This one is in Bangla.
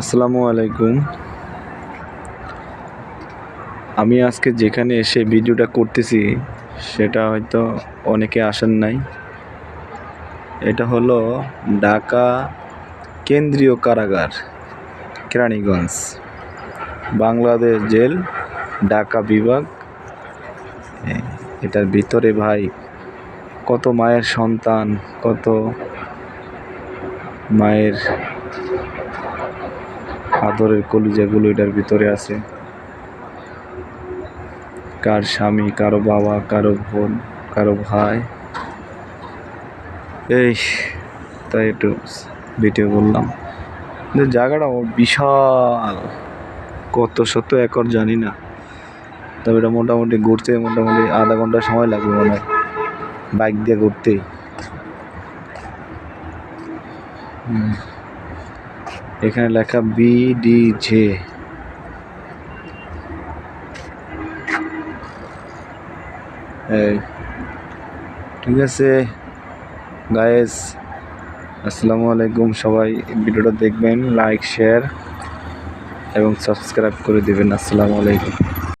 আসসালামু আলাইকুম। আমি আজকে যেখানে এসে ভিডিওটা করতেছি, সেটা হয়তো অনেকে আসেন নাই। এটা হলো ঢাকা কেন্দ্রীয় কারাগার, কেরানীগঞ্জ। বাংলাদেশ জেল, ঢাকা বিভাগ। এটার ভিতরে ভাই কত মায়ের সন্তান, কত মায়ের আদরের কলিজাগুলো এটার ভিতরে আছে। কার স্বামী, কারও বাবা, কারও বোন, কারও ভাই। এই, তাই একটু ভিডিও করলাম। জায়গাটা বিশাল, কত শত একর জানি না। তবে এটা মোটামুটি ঘুরতে, মোটামুটি আধা ঘণ্টা সময় লাগবে মনে হয়। বাইক দিয়ে ঘুরতেই। হুম। এখানে লেখা বিডিজে ঠিক আছে? গায়েস আসসালামু আলাইকুম সবাই। ভিডিওটা দেখবেন লাইক শেয়ার এবং সাবস্ক্রাইব করে দেবেন। আসসালামু আলাইকুম।